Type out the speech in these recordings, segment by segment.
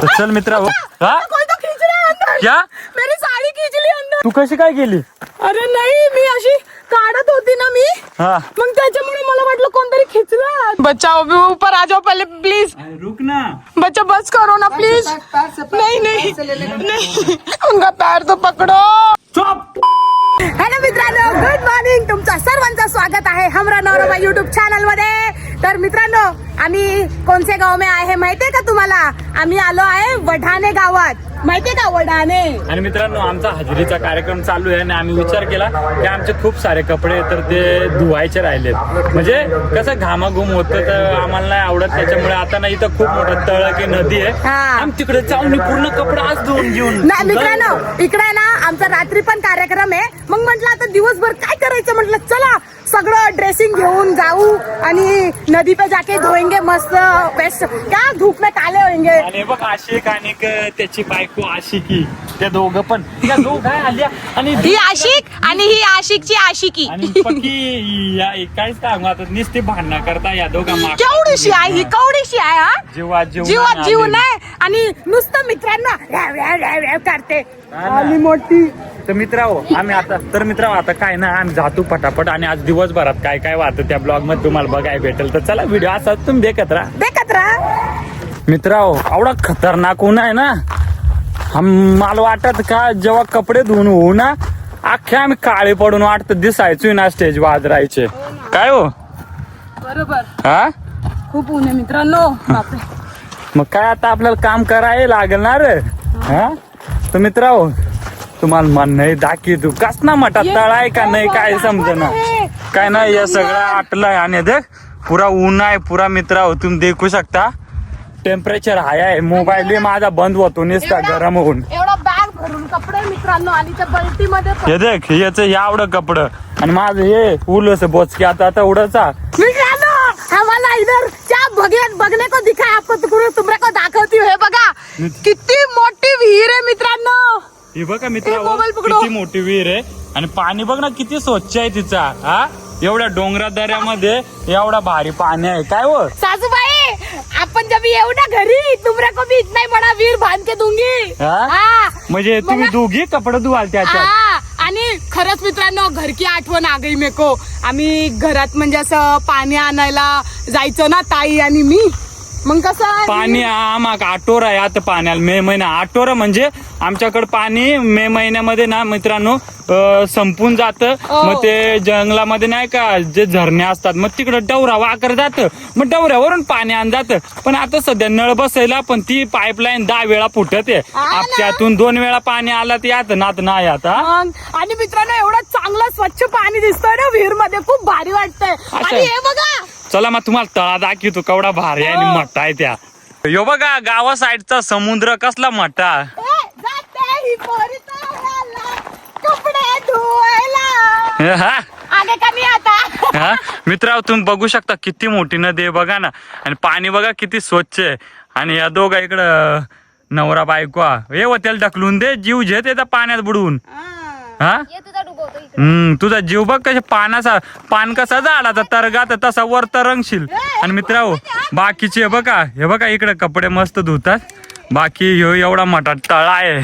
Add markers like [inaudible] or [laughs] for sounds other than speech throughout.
तर चल मित्रा हो. हा? कोई तो खींच रहा है अंदर क्या? मेरी साड़ी खींच ली अंदर तू कशी काय गेली अरे नाही मी अशी काढत होती ना मी. हा. मग त्याच्यामुळे मला वाटलं कोणतरी खिचलं बच्चा अभी ऊपर आ जाओ पहले प्लीज रुक ना. बच्चा बस करो ना प्लीज नहीं नहीं. नहीं. उनका पैर तो पकड़ो. हॅलो मित्रांनो गुड मॉर्निंग तुमचं सर्वांचं स्वागत आहे हमरा नवरोबा युट्यूब चॅनलमध्ये. तर मित्रांनो आम्ही कोणत्या गाव मे आहे माहितीये का तुम्हाला? आम्ही आलो आहे वढाणे गावात. माहितीये का वढाणे आणि मित्रांनो आमचा हजेरीचा कार्यक्रम चालू आहे आणि आम्ही विचार केला की आमचे खूप सारे कपडे तर ते धुवायचे राहिलेत. म्हणजे कसं घामाघूम होतं तर आम्हाला नाही आवडत त्याच्यामुळे आता ना इथं खूप मोठं तळ की नदी आहे. हा. आम्ही तिकडे जाऊन पूर्ण कपडे आज धुवून घेऊन नाही मित्रांनो इकडे ना आमचा रात्री पण कार्यक्रम आहे. मग म्हटलं आता दिवसभर काय करायचं? म्हटलं चला सगळं ड्रेसिंग घेऊन जाऊ आणि नदी पे जाके धोएंगे मस्त बेस्ट क्या धूप में काले होंगे आणि बघ आशिक आणि त्याची बायको आशिकी त्या दोघं पण. त्या दोघ काय आल्या? आणि ही आशिक आणि ही आशिकची आशिकी. आणि पक्की या काय सांगू आता नुसते भांडणं करता या दोघा माग. केवढीशी आहे ही केवढीशी आहे हा? जीवा जीव जीवात जीव नाही आणि नुसतं मित्रांना करते. आली मोठी. तर आम्ही आता तर मित्रांनो आता काय ना आम्ही जातो पटापट आणि आज दिवसभरात काय काय वाहतं त्या ब्लॉगमध्ये तुम्हाला बघायला भेटेल. तर चला व्हिडिओ असा तुम्ही देखत राहा. देखत राहा. मित्रांनो एवढा खतरनाक ऊन आहे ना. हम- मला वाटत का जेव्हा कपडे धुवून होऊ ना अख्खे आम्ही काळे पडून वाटत दिसायचो ना स्टेज वाजरायचे काय हो? बरोबर. हा? खूप ऊन आहे मित्रांनो. मग काय आता आपल्याला काम करायला लागेल ना रे? हा? तर मित्रांनो तुम्हाला मन नाही दाखी तू कस ना मटा तळ आहे का नाही काय समजना काय नाही हे सगळं आटलंय आणि देख पुरा ऊन आहे पुरा मित्रांनो तुम्ही देखू शकता. टेम्परेचर हाय आहे मोबाईल माझा बंद होतो नुसता गरम होऊन. एवढा बॅग भरून कपडे मित्रांनो आणि त्या बल्टी मध्ये हे देख याच हे आवडं कपडं. आणि माझं हे उलस बोचकी आता आता उडाचा क्या बघेन को दिखाय आपण तुकडे तुमरे को दाखवती है बघा. किती मोठी विहीर आहे मित्रांनो. हे बघा मित्र. किती मोठी विहीर आहे. आणि पाणी बघ ना किती स्वच्छ आहे तिचा हा? एवढ्या डोंगरा दऱ्यामध्ये एवढा भारी पाणी आहे काय हो सासूबाई आपण जब ना घरी तुमरे को भी इतना ही बड़ा वीर बांध के दूंगी हा? हा. म्हणजे तुम्ही. दोघी कपडे धुवाल त्याच्यात हा. आणि खरंच मित्रांनो घर की आठवण आ गई मेको आम्ही घरात म्हणजे असं पाणी आणायला जायचो ना ताई आणि मी मग कसं पाणी आम्हाला आटोर आहे आता पाण्याला. मे महिना. आटोर म्हणजे आमच्याकडे पाणी मे महिन्यामध्ये ना मित्रांनो अं, संपून जातं. मग ते जंगलामध्ये नाही का जे झरणे असतात मग तिकडे डवरा वाकर जातं. मग डवऱ्यावरून पाणी आण जातं. पण आता सध्या नळ बसायला पण ती पाईपलाईन दहा वेळा फुटत. आहे ना. त्यातून दोन वेळा पाणी आलं ते आता नात नाही आता. मग आणि मित्रांनो एवढं चांगलं स्वच्छ पाणी दिसतंय ना विहीरमध्ये खूप भारी वाटतंय. आणि हे बघा चला मग तुम्हाला तळा दाखवतो केवढा भारी आहे आणि हो. मोठा आहे त्या. यो बघा गावा साईडचा समुद्र कसला मोठा. ही हा? हा? मित्रांनो तुम्ही बघू शकता किती मोठी नदी आहे बघा ना. आणि पाणी बघा किती स्वच्छ आहे. आणि या दोघा इकडं नवरा बायको हे व त्याला ढकलून दे जीव झे त्याचा पाण्यात बुडवून. हा? हम्म तुझा जीव बघ कशा पानाचा पान कसा झाडाचा तरगात तसा वर तरंगशील. आणि मित्रांनो बाकीचे हे बघा हे बघा इकडे कपडे मस्त धुतात. बाकी ह्यो एवढा मोठा तळा आहे.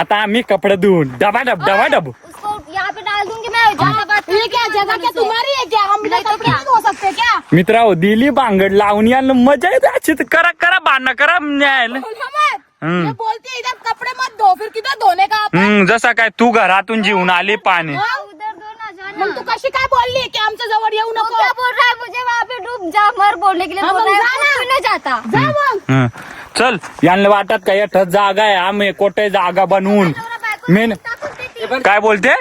आता आम्ही कपडे धुवून डबा डब डबा डब. उसको यहाँ पे डाल दूंगी मैं ज्यादा बात ये क्या जगह क्या तुम्हारी क्या? हम इधर कपड़े नहीं धो सकते क्या? मित्रांनो दिली बांगड लावून यायला मजा येते. अशी तर करा करा भांडणं करा न्यायला. ये बोलती है इधर कपड़े मत धो फिर किधर धोने का आपण? हम्म जसा काय तू घरातून जीवन आली पाणी. हाँ? उधर दो ना. जाना मग तू कशी काय बोलली की आमच्या जवळ येऊ वो नको? क्या बोल रहा है मुझे वहाँ पे डूब जा मर बोलने के लिए हाँ, बोल रहा है जाना। वो क्यों नहीं जाता. जा मग. हं. चल यांना वाटत का एकच जागा आहे? आम्ही कोठे जागा बनवून? मेन काय बोलते?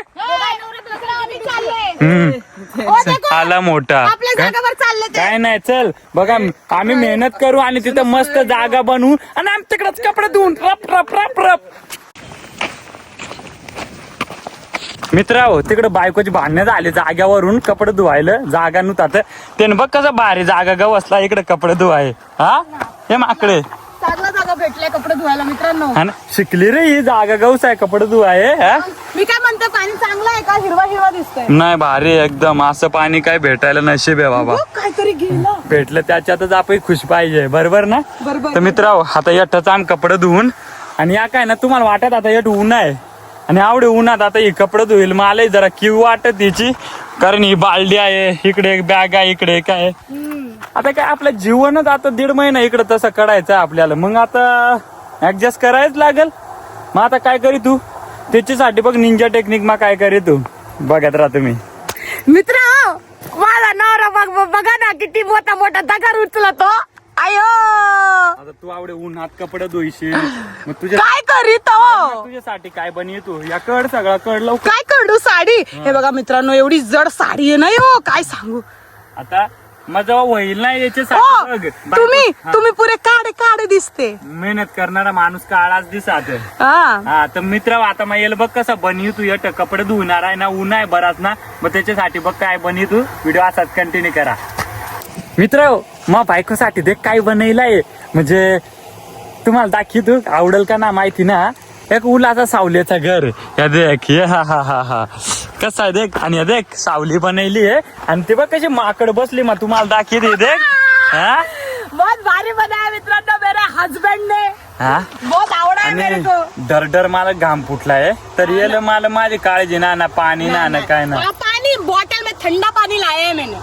देखो, आला मोठा. आपल्या काय? जागेवर चालले ते. काय नाही चल. बघा आम्ही मेहनत करू आणि तिथं मस्त जागा बनवू आणि आम्ही तिकडच कपडे धुवून रप रप रप रप. मित्रांनो तिकडे बायकोची भांडणं झाली जाग्यावरून कपडे धुवायला जागा नुतात त्याने बघ कसं भारी जागा गवसला इकडे कपडे धुवाय. हा? हे माकडे. भेटल्या कपडे धुवायला मित्रांनो. हा ना शिकली रे ही जागा गौस आहे कपडे धु आहे हा? मी काय म्हणते पाणी चांगलं आहे का? हिरवा हिरवा दिसतंय. नाही भारी एकदम. असं पाणी काय भेटायला नशीब आहे बाबा. बघ, काहीतरी गेलं. भेटलं त्याच्यातच आपण खुश पाहिजे बरोबर ना? बरोबर. तर मित्र आता यठच आम कपडे धुवून आणि या काय ना तुम्हाला वाटत आता यट ऊन आहे. आणि आवडे उन्हात आता ही कपडे धुईल मला जरा किव वाटत तिची कारण ही बालडी आहे इकडे एक बॅग आहे इकडे आहे. आता काय आपलं जीवनच आता दीड महिना इकडे तसं करायचं आहे आपल्याला. मग आता ऍडजस्ट करायच लागेल. मग आता काय करी तू? त्याच्यासाठी बघ निंजा टेक्निक मग काय करी तू. बघत राहा तुम्ही. मित्र माझा नवरा बघ बघ- ना किती मोठा मोठा दगड उचलतो. आयो आता तू आवडे उन्हात कपडे धुईशील. मग तुझ्या काय करीत हो? तुझ्यासाठी काय बनी तू? या कड सगळा कड लवकर. काय करडू साडी? हे बघा मित्रांनो एवढी जड साडी आहे नाही हो काय सांगू? आता माझा होईल ना हो याच्यासाठी बघ. तुम्ही हा. तुम्ही पुरे काडे काडे दिसते. मेहनत करणारा माणूस काळाच दिसत. हा. हा तर मित्र आता मग येईल बघ कसा बनी तू येत कपडे धुणार आहे ना ऊन आहे बराच ना मग त्याच्यासाठी बघ काय बनी तू. व्हिडिओ असाच कंटिन्यू करा. मित्र मग बायकोसाठी देख काय बनवलंय म्हणजे तुम्हाला दाखी तू आवडेल का ना माहिती ना? एक उलाचा सावलीचा घर. या देख ये हा हा हा हा. कसं आहे देख? आणि देख सावली बनवली आहे. आणि ते बघ कशी माकड बसली मग तुम्हाला दाखी दे देख. हा? बहुत भारी बनाया मित्रांनो मेरे हस्बैंड ने. हा? बहुत आवडा है मेरे को. आणि डर डर मला घाम फुटलाय तर येलं मला माझी काळजी ना ना पाणी ना ना काय ना. हाँ, पानी बॉटल में ठंडा पानी लाया है मैंने.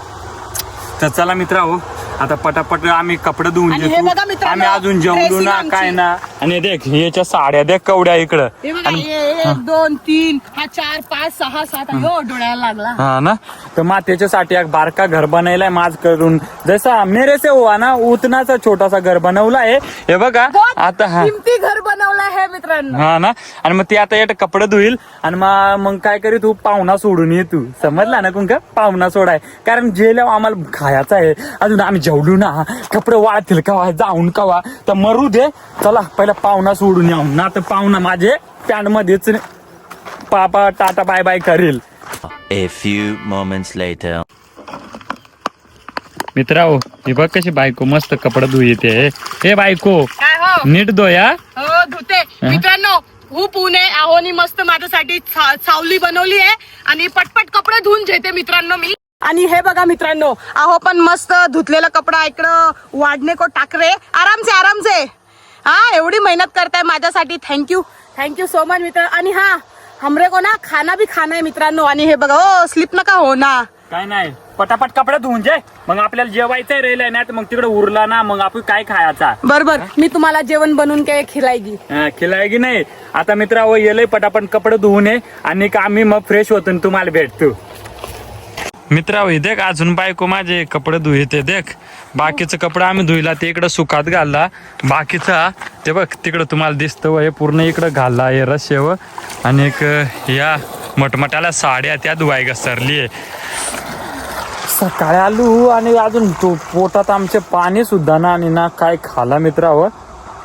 तर चला मित्र हो आता पटापट आम्ही कपडे धुवून आणि हे घेतो बघा मित्रांनो, आम्ही अजून जेवलो dressing ना आमची. काय ना. आणि देख याच्या साड्या देख कवड्या इकडं. हे बघा हे एक दोन तीन हा चार पाच सहा सात हो डोळ्याला लागला. हा ना? तर मग त्याच्यासाठी एक बारका घर बनवलाय माझ करून. जसा मेरे से हुआ ना उतनाचा छोटासा घर बनवला आहे हे बघा बहुत आता हा. किमती घर बनवला है मित्रांनो. हा ना? आणि मग ती आता येत कपडे धुईल आणि मग मग काय करी तू? पाहुणा सोडून ये तू. समजला ना कुंका पाहुणा सोडाय. कारण जेल्यावर आम्हाला खायचं आहे. अजून आम्ही जेवलो ना. कपडे वाळतील कवा? जाऊन कवा? तर मरू दे. चला पहिला पाहुणा सोडून येऊ. ना तर पाहुणा माझे पॅन्ट मध्येच पापा टाटा बाय बाय करेल. A few moments later. मित्राओ हे बघ कशी बायको मस्त कपडे धुई येते. हे बायको काय हो? नीट धुया हो धुते. मित्रांनो खूप ऊन आहे आहोनी मस्त माझ्यासाठी सा- सावली बनवली आहे आणि पटपट कपडे धुवून घेते मित्रांनो मी. आणि हे बघा मित्रांनो आहो पण मस्त धुतलेला कपडा इकडं वाढणे को टाकरे. आराम से आराम से हा एवढी मेहनत करताय माझ्यासाठी. थँक्यू थँक्यू सो मच मित्र. आणि हा हमरे को ना खाना भी खाना आहे मित्रांनो. आणि हे बघा ओ स्लिप नका हो ना. काय नाही. पटापट कपडे धुवून जाय मग आपल्याला जेवायचं राहिलंय ना तर मग तिकडे उरला ना मग आपण काय खायचा? बरोबर. मी तुम्हाला जेवण बनवून काय खिलायगी? हा, खिलाय की नाही. आता मित्रावं येलंय पटापट कपडे धुवून ये. आणि का आम्ही मग फ्रेश होतो आणि तुम्हाला भेटतो. मित्रावं देख अजून बायको माझे कपडे धुये ते देख. बाकीचं कपडे आम्ही धुईला ते इकडं सुखात घालला. बाकीचा ते बघ तिकडं तुम्हाला दिसतं व हे पूर्ण इकडं घालला हे रस्सेव आणि एक या मोठमोठ्याला साड्या त्या धुवाय घसरली सकाळी आलो आणि अजून तो पोटात आमचे पाणी सुद्धा ना आणि ना काय खाला मित्रावं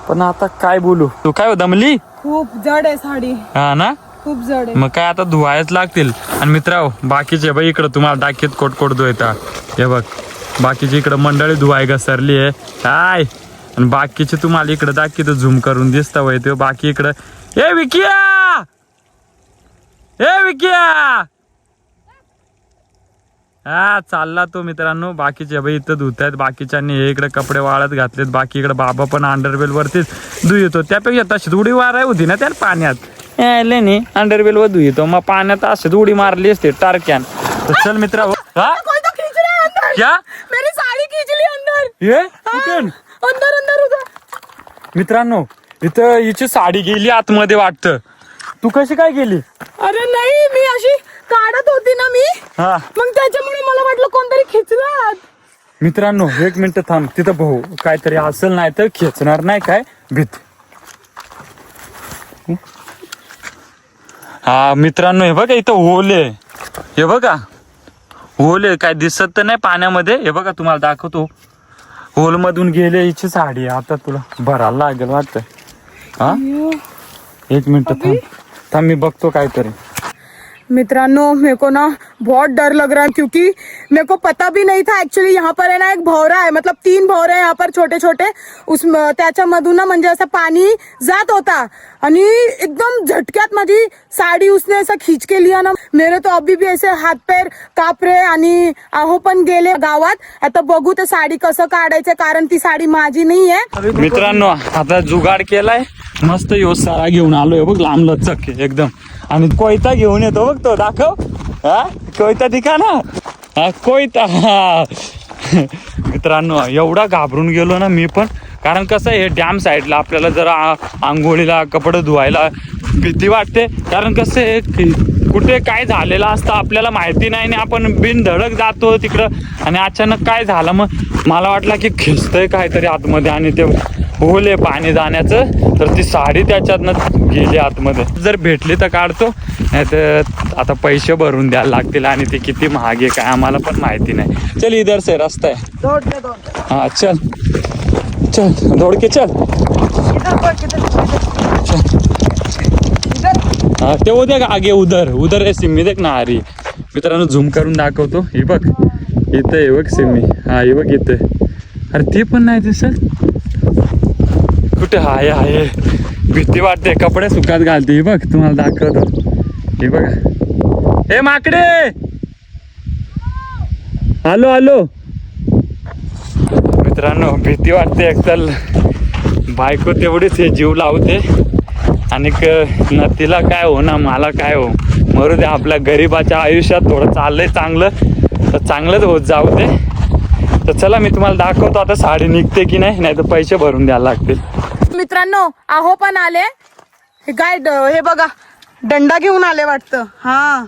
पण आता काय बोलू? तू काय हो, दमली? खूप जड आहे साडी. हा ना? खूप जड आहे. मग काय आता धुवायच लागतील. आणि मित्राओ बाकीचे बघ इकडं तुम्हाला दाखीत कोटकोट धुयता. हे बघ बाकीची इकडं मंडळी धुवाय घसरली आहे. काय आणि बाकीचे तुम्हाला इकडं दाखीत झूम करून दिसता वय ते. बाकी इकडं ए विकिया! ए विकिया! हा चालला तो मित्रांनो. बाकीचे बाई इथं धुत आहेत बाकीच्यांनी हे इकडे कपडे वाळत घातलेत. बाकी इकडे बाबा पण अंडरवेल वरतीच धुयतो. त्यापेक्षा तशीच उडी माराय होती ना त्या पाण्यात. यायले नी अंडरवेल वर धुयतो मग पाण्यात अशीच उडी मारली असते टारक्यान. तर चल मित्रा हा. है? अंदर क्या? मेरी साड़ी खींच ली अंदर ये कुठून अंदर अंदर उधर मित्रांनो इथं हिची साडी गेली आतमध्ये वाटतं. तू कशी काय गेली? अरे नाही मी अशी काढत होती ना मी. हा. मग त्याच्यामुळे मला वाटलं कोणतरी खिचलं मित्रांनो एक मिनिट थांब. तिथं भाऊ काहीतरी असेल नाही तर खेचणार नाही काय? भीत. हा मित्रांनो हे बघा इथं ओले. हे बघा. ओले काय दिसत तर नाही पाण्यामध्ये. हे बघा तुम्हाला दाखवतो. होल मधून गेले हिची साडी. आता तुला भरायला लागेल वाटतं. हा? एक मिनिट थांब. थांब मी बघतो काहीतरी. मित्रांनो मेरे को ना बहुत डर लग रहा है क्योंकि मेरे को पता भी नहीं था ऍक्च्युली यहाँ पर है ना एक भवरा है मतलब तीन भवरे आहे यहाँ पर छोटे छोटे उस त्याच्यामधून ना म्हणजे असं पाणी जात होता आणि एकदम झटक्यात माझी साडी उसने असं खिच के लिया ना मेरे तो अभी भी ऐसे हात पैर कापरे आणि अहो पण गेले गावात. आता बघू ते साडी कसं काढायचं कारण ती साडी माझी नाही आहे मित्रांनो आता जुगाड केलाय. मस्त यो सारा घेऊन आलोय बघ लांब लचक एकदम. आणि कोयता घेऊन येतो बघ तो दाखव. हा? कोयता दिखा ना हा कोयता. हा. मित्रांनो एवढा घाबरून गेलो ना मी पण. कारण कसं आहे, हे डॅम साईडला आपल्याला जरा आंघोळीला कपडे धुवायला भीती वाटते. कारण कसं आहे की कुठे काय झालेलं असतं आपल्याला माहिती नाही आणि आपण बिनधडक जातो तिकडं. आणि अचानक काय झालं मग? मला वाटलं की खिचतंय काहीतरी आतमध्ये आणि ते होले पाणी जाण्याचं. तर ती साडी त्याच्यातनं गेली आतमध्ये. जर भेटली तर काढतो. नाही तर आता पैसे भरून द्यायला लागतील आणि ते किती महाग आहे काय आम्हाला पण माहिती नाही. चल इधर से रस्ता आहे. हा चल. चल दौड़ के चल हा ते वो का आगे उधर उधर आहे सिम्मी देख ना अरे मित्रांनो झूम करून दाखवतो. हे बघ इथं हे बघ सिम्मी हा हे बघ इथं. अरे ते पण नाही दिसत? कुठे? हाय हाय भीती वाटते कपडे सुकात घालते. हे बघ तुम्हाला दाखवतो. हे बघा. हे माकडे! हॅलो हॅलो मित्रांनो भीती वाटते एकतर बायको तेवढीच हे जीव लावते. आणि न तिला काय हो ना मला काय हो. मरू दे आपल्या गरीबाच्या आयुष्यात थोडं चाललंय चांगलं. तर चांगलंच होत जाऊ दे. तर चला मी तुम्हाला दाखवतो आता साडी निघते की नाही नाही तर पैसे भरून द्यायला लागतील. मित्रांनो आहो पण आले. हे काय हे बघा दंडा घेऊन आले वाटतं. हा.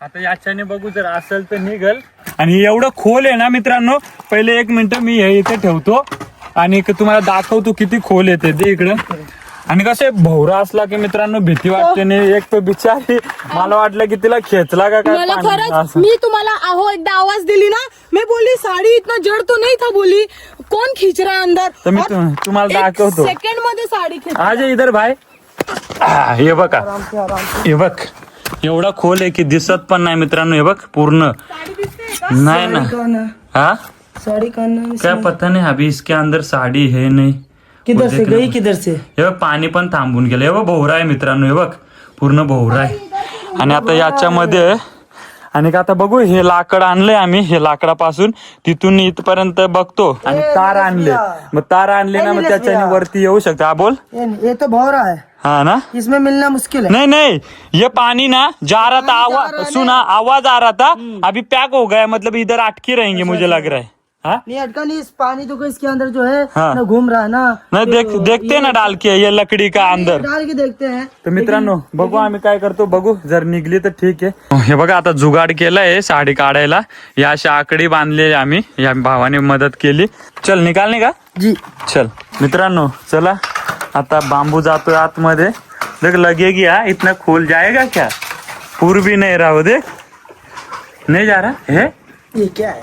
आता याच्याने बघू जर असेल तर निघल. आणि एवढं खोल आहे ना मित्रांनो पहिले एक मिनिट मी हे इथे ठेवतो. आणि तुम्हाला दाखवतो किती खोल येते ते इकडं. आणि कसं भोवरा असला की मित्रांनो भीती वाटते नाही एक तर बिचारी मला वाटलं की तिला खेचला का काय मला पाण्यात खरंच असं. मी तुम्हाला आहो एकदा आवाज दिली ना मैं बोली साड़ी इतना जड़ तो नहीं था बोली कौन खींच रहा है अंदर? तर मी और तु- तुम्हाला दाखवतो. सेकंडमध्ये साडी खींच आज इधर भाई. हा, हे बघा. हे बघ. एवढा खोल आहे की दिसत पण नाही मित्रांनो हे बघ पूर्ण. नाही ना. हा? साड़ी कौन क्या पता नहीं अभी इसके अंदर साड़ी है नहीं. किधर से? गई किधर से? हे बघ पाणी पण थांबून गेलं. हे बघ भोवरा आहे मित्रांनो हे बघ. पूर्ण भोवरा आहे. आणि आता याच्यामध्ये आणि का आता बघू हे लाकड आणलंय आम्ही. हे लाकडापासून तिथून इथपर्यंत बघतो. आणि तार आणले. मग तार आणले ना मग त्याच्याने वरती येऊ शकते. हा बोल. ये, ये तो भौरा है हा ना? इसमें मिलना मुश्किल है नहीं नहीं. ये पानी ना जा रहा था आवाज सुना आवाज आ रहा था अभी पैक हो गया मतलब इधर अटकी रहेंगे मुझे लग रहा है. हाँ? नहीं अटका नहीं इस पानी तो इसके अंदर जो है हाँ। ना घूम रहा है ना। नहीं देख देखते ना डाल के ये लकड़ी का अंदर। डाल के देखते हैं। तर मित्रांनो बघू आम्ही काय करतो बघू जर निघली तर ठीक आहे. हे बघा आता जुगाड केलाय साडी काढायला. या अशा आकडी बांधलेली आम्ही. या भावाने मदत केली. चल निकालने का? जी. चल. मित्रांनो चला. आता बांबू जातोय आतमध्ये. देख लगेगी हा इतना खोल जाएगा क्या? पूर भी नहीं रहा वो देख नहीं जा रहा है? ये क्या है?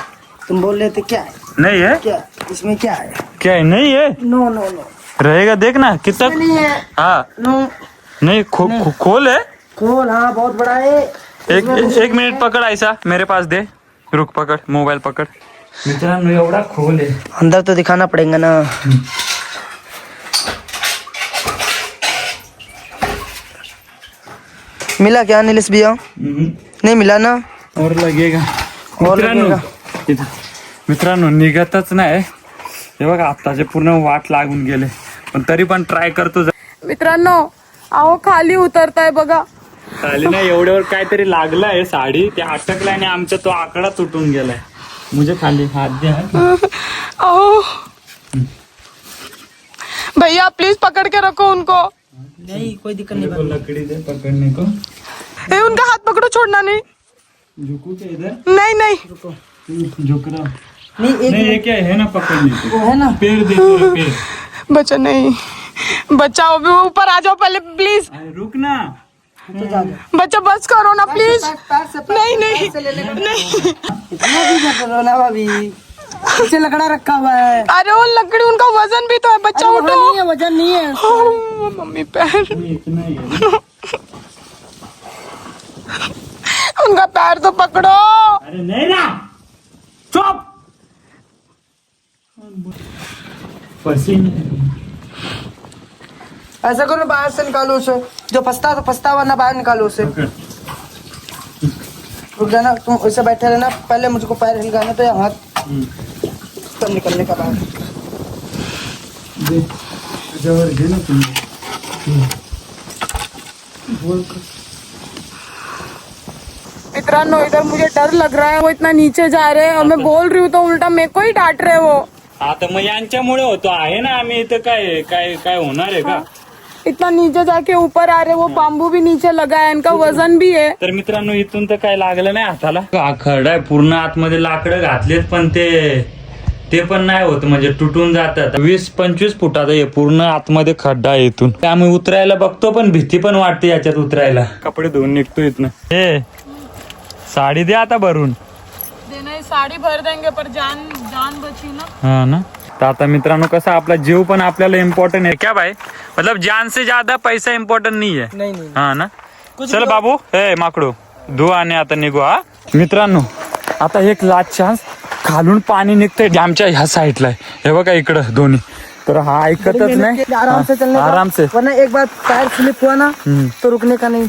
तुम बोल रहे थे क्या? है नहीं है। क्या? इसमें क्या है? क्या है? नहीं है? नो नो नो रहेगा देखना कितना नहीं है। हाँ। नो नहीं खो, खो, खोल है। खोल हाँ बहुत बड़ा है। एक एक मिनिट पकड ऐसा मेरे पास दे। रुक पकड मोबाईल पकड। मित्रांनो एवढा खोल आहे अंदर तो दिखाना पड़ेगा ना। मिला क्या नीलिस भैया? नहीं मिला ना? और लगेगा। और लगेगा. इथं. मित्रांनो निघतच नाही. हे बघा आत्ताचे पूर्ण वाट लागून गेले. पण तरी पण ट्राय करतो. मित्रांनो अहो खाली उतरताय बघा. खाली नाही एवढ्यावर काहीतरी लागलाय साडी. ते अटकलाय आणि आमचा तो आकडा तुटून गेलाय. मुझे खाली हात द्या अहो. भैया प्लीज पकड़ के रखो उनको. नहीं कोई दिक्कत नहीं को लकड़ी दे पकड़ने को। ए, उनका हाथ पकड़ो छोड़ना नहीं। झुकू के इधर? नहीं नहीं। झुक रहा नहीं एक नहीं ये क्या है ना पकड़ने को वो है ना? पेड़ दे तेरा पेड़। [laughs] बच्चा नहीं। बचाओ भी ऊपर आ जाओ पहले प्लीज़ अरे रुक ना। तो बच्चा बस करो ना प्लीज़ नहीं नहीं। नहीं। इतना भी मत करो ना भाभी। पीछे लकड़ा रखा हुआ है। अरे वो लकड़ी उनका वज़न भी तो है बच्चा उठो। नहीं है वज़न नहीं है। हाँ, मम्मी पैर। इतना ही है। उनका पैर तो पकड़ो। अरे नहीं ना ऐसा करो बाहर से निकालो उसे। जो फंसता तो फंसता वरना बाहर निकालो उसे। रुक जाना तुम वैसे बैठे रहना। पहले मुझको पैर हिलगाना तो या हाथ तब निकलने का बाहर। मित्रांनो इधर मुझे डर लग रहा है वो इतना नीचे जा रहे हैं। और मैं बोल रही हूँ तो उल्टा मेरे को ही डांट रहे हैं वो। आता मग यांच्यामुळे होतो. आहे ना आम्ही इथं काय काय काय होणार आहे का? इतना नीचे जाके ऊपर आ रहे वो बांबू भी नीचे लगा है इनका वजन भी है. तर मित्रांनो इथून तर काय लागलं नाही हाताला. खरडा आहे पूर्ण आतमध्ये लाकडं घातलेत पण ते ते पण नाही होत म्हणजे तुटून जातात. वीस पंचवीस फुटाचा हे पूर्ण आतमध्ये खड्डा आहे इथून. आम्ही उतरायला बघतो पण भीती पण वाटते याच्यात उतरायला. कपडे धुवून निघतो इथनं. हे साडी दे आता भरून. नहीं साड़ी भर देंगे पर जान जान बची ना हा ना? तर आता मित्रांनो कसं आपला जीव पण आपल्याला इम्पॉर्टंट आहे. क्या भाई? मतलब जान से ज्यादा पैसा इम्पॉर्टंट नाही आहे. नहीं नहीं. हा ना? चल बाबू हे माकडू. धु आणि आता निघू हा. मित्रांनो आता एक लास्ट चान्स खालून पाणी निघतंय डॅमच्या ह्या साईडला आहे. हे बघा इकडं दोन्ही. तर हा ऐकतच नाही. आराम से चलने का? आराम से वरना एक बार पैर स्लिप हुआ ना तो रुकने का नहीं.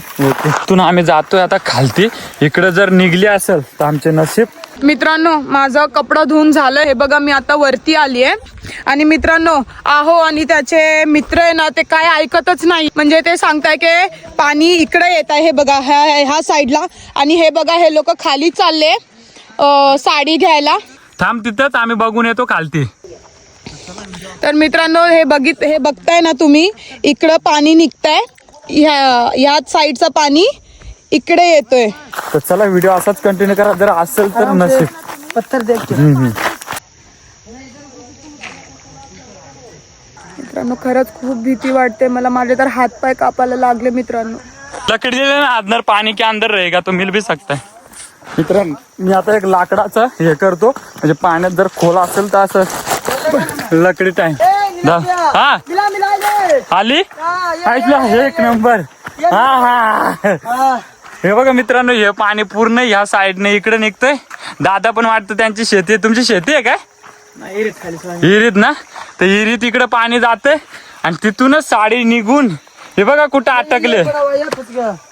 इथून आम्ही जातोय आता खालती. इकडे जर निघली असेल तर आमचे नशीब. मित्रांनो माझं कपडं धुवून झालं. हे बघा मी आता वरती आली आहे आणि मित्रांनो आहो आणि त्याचे मित्र आहे ना ते काय ऐकतच नाही. म्हणजे ते सांगताय की पाणी इकडे येत आहे हे बघा ह्या ह्या साईडला. आणि हे बघा हे लोक खाली चालले अं, साडी घ्यायला. थांब तिथंच आम्ही बघून येतो खालती. तर मित्रांनो हे बघित हे बघताय ना तुम्ही? इकडं पाणी निघतंय. ह्या ह्याच साईडचं पाणी इकडे येतोय. तर चला व्हिडिओ असाच कंटिन्यू करा. जर असेल तर नशीब. पत्थर देख के. मित्रांनो खरंच खूप भीती वाटते. मला माझे तर हातपाय कापायला लागले मित्रांनो. लकड़ी अंदर पानी के अंदर रहेगा तो मिल भी सकता है मित्रांनो मी आता एक लाकडाचं हे करतो. म्हणजे पाण्यात जर खोल असेल तर असं लकडी टाइम हा. मिला मिला ले आली? हाँ, ये- ऐकलं एक नंबर. हा हा. हाँ, हे बघा मित्रांनो हे पाणी पूर्ण ह्या साईडने इकडे निघतंय. दादा पण वाटतं त्यांची शेती आहे. तुमची शेती आहे काय. विहिरीत ना? तर विहिरीत इकडे पाणी जाते आणि तिथूनच साडी निघून हे बघा कुठं अटकले.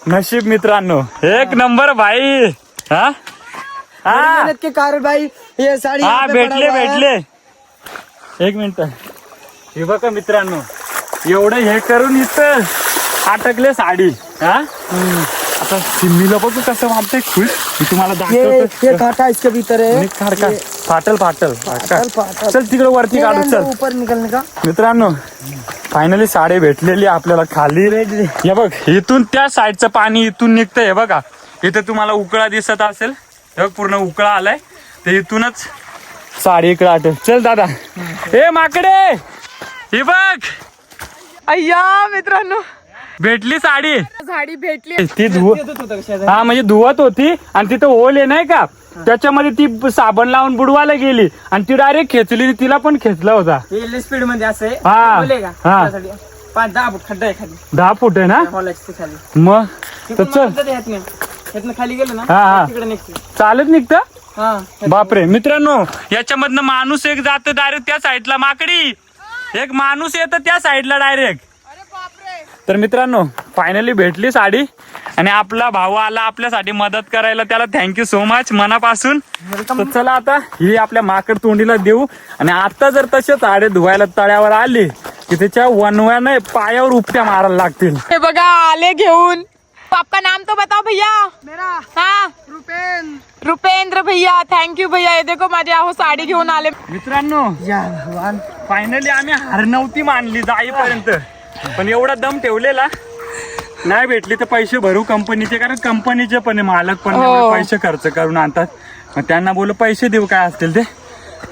नशीब मित्रांनो एक नंबर भाई. हा? हा? कारण भाई ये साड़ी हा भेटले है। भेटले. एक मिनिट. हे बघा मित्रांनो एवढं हे करून इथं अटकले साडी. हा? आता सिम्मीला बघू कसं वाटतंय खुश? मी तुम्हाला ये ये दाखवतो. कांटा इसके भीतर है काढ का? फाटल फाटल फाटल, फाटल. चल तिकडे वरती ये काढू चल. दो ऊपर निकलने का? मित्रांनो फायनली साडी भेटलेली आपल्याला खाली. हे बघ इथून त्या साईडचं पाणी इथून निघतंय हे बघा. इथं तुम्हाला उकळा दिसत असेल. हे बघ पूर्ण उकळा आलाय. तर इथूनच साडी इकडे आठ चल दादा. ए माकडे. हे बघ. अय्या मित्रांनो. भेटली साडी. झाडी भेटली. ती धुव हा म्हणजे धुवत होती आणि तिथं होल आहे नाही का? त्याच्यामध्ये ती साबण लावून बुडवायला गेली आणि ती डायरेक्ट खेचली तिला पण खेचला होता. ये स्पीडमध्ये असे हा. बोलेगा हा. पाच दहा फूट खड्डा आहे खाली. दहा फूट आहे ना? खाली. मग? चल. खाली गेलो ना हा, हा. तिकडे निघते. चालत निघतं? बापरे मित्रांनो याच्यामधनं माणूस एक जात डायरेक्ट त्या साईडला माकडी. एक माणूस येतं त्या साईडला डायरेक्ट तर मित्रांनो फायनली भेटली साडी. आणि आपला भाऊ आला आपल्यासाठी मदत करायला. त्याला थँक्यू सो मच मनापासून. चला आता ही आपल्या माकड तोंडीला देऊ. आणि आता जर तसे साडे धुवायला तळ्यावर आली की त्याच्या वनव्याने पायावर उपट्या मारायला लागतील. हे बघा आले घेऊन. आपका नाम तो बताओ भैया। मेरा हाँ। रुपेन। रुपेंद्र भैया थँक्यू भैया। हे देखो माझे आहो साडी घेऊन आले। मित्रांनो या भगवान फायनली आम्ही हार नव्हती मानली जाईपर्यंत पण एवढा दम ठेवलेला. नाही भेटली तर पैसे भरू कंपनीचे कारण कंपनीचे पण आहे, मालक पण हो. एवढे पैसे खर्च करून आणतात. मग त्यांना बोल पैसे देऊ काय असतील ते.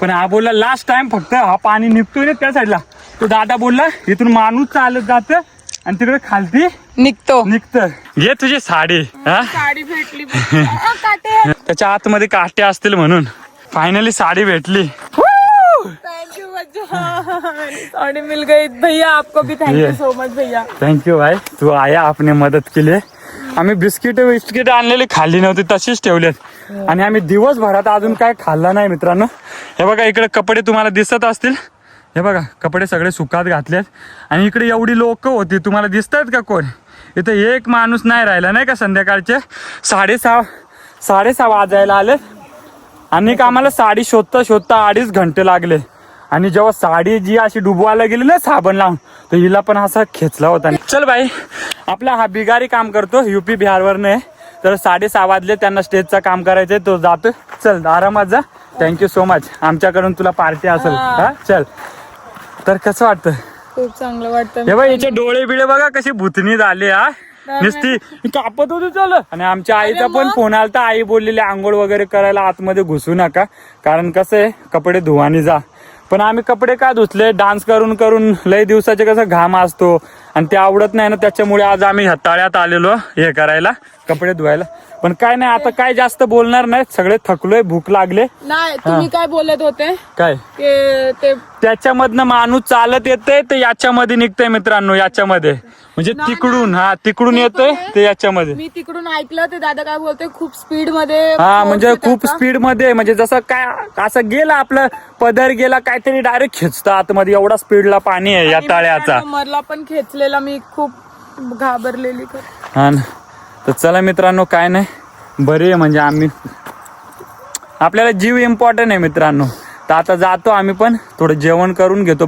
पण हा बोलला लास्ट टाइम फक्त हा पाणी निघतोय ना त्या साईडला तो दादा बोलला इथून माणूस चालत जात आणि तिकडे खालती निघतो. निघत घे तुझी साडी हा? साडी भेटली. [laughs] काटे. त्याच्या आतमध्ये काटे असतील म्हणून. फायनली साडी भेटली. थैंक यू साड़ी मिल गई भैया आपको भी थैंक यू ये। सो मच भैया. थैंक यू भाई. तू आया आपने मदद के लिए आम्ही बिस्किट बिस्किट आणलेली खाल्ली नव्हती तशीच ठेवलेत. आणि आम्ही दिवसभरात अजून काय खाल्लं नाही मित्रांनो. हे बघा इकडे कपडे तुम्हाला दिसत असतील. हे बघा कपडे सगळे सुकात घातलेत. आणि इकडे एवढी लोक होती तुम्हाला दिसत आहेत का कोण? इथं एक माणूस नाही राहिला नाही का संध्याकाळचे? साडेसहा साडेसहा वाजायला आले. आणि का आम्हाला साडी शोधता शोधता अडीच घंटे लागले. आणि जेव्हा साडी जी अशी डुबवायला गेली ना साबण लावून तर हिला पण असा खेचला होता. चल बाई आपला हा बिगारी काम करतो युपी बिहारवरनं तर साडेसहा वाजले त्यांना स्टेजचं काम करायचंय तो जातो चल आरामात जा. थँक्यू सो मच आमच्याकडून तुला पार्टी असेल. हा चल. तर कसं वाटतं खूप चांगलं वाटतं हे बघ याचे डोळे बिळे बघा कशी भूतनी झाले हा. नुसती कापत होती चल. आणि आमच्या आईचा पण फोन आला तर आई बोललेली आंघोळ वगैरे करायला आतमध्ये घुसू नका. कारण कसं आहे कपडे धुवानी जा. पण आम्ही कपडे का धुतले? डान्स करून करून लय दिवसाचे कसं घाम असतो. आणि ते आवडत नाही ना त्याच्यामुळे आज आम्ही ह्या तळ्यात आलेलो हे करायला कपडे धुवायला. पण काय नाही आता काय जास्त बोलणार नाही. सगळे थकलोय भूक लागले. नाही तुम्ही काय बोलत होते? काय? की ते त्याच्यामधनं माणूस चालत येते ते याच्यामध्ये निघतंय मित्रांनो याच्यामध्ये. म्हणजे तिकडून हा तिकडून येतंय ते याच्यामध्ये. मी तिकडून ऐकलं ते दादा काय बोलते खूप स्पीडमध्ये हा म्हणजे खूप त्याचा. स्पीडमध्ये म्हणजे जसं काय असं गेला आपलं पदर गेला काहीतरी डायरेक्ट खेचतं आतमध्ये एवढा स्पीडला पाणी आहे या आणि तळ्याचा. मित्रांनो, मला पण खेचलेला मी खूप घाबरलेली खरं. हा ना. तर चला मित्रांनो काय नाही. बरे आहे म्हणजे आम्ही. आपल्याला जीव इम्पॉर्टंट आहे मित्रांनो. तर आता जातो आम्ही पण. थोडं जेवण करून घेतो.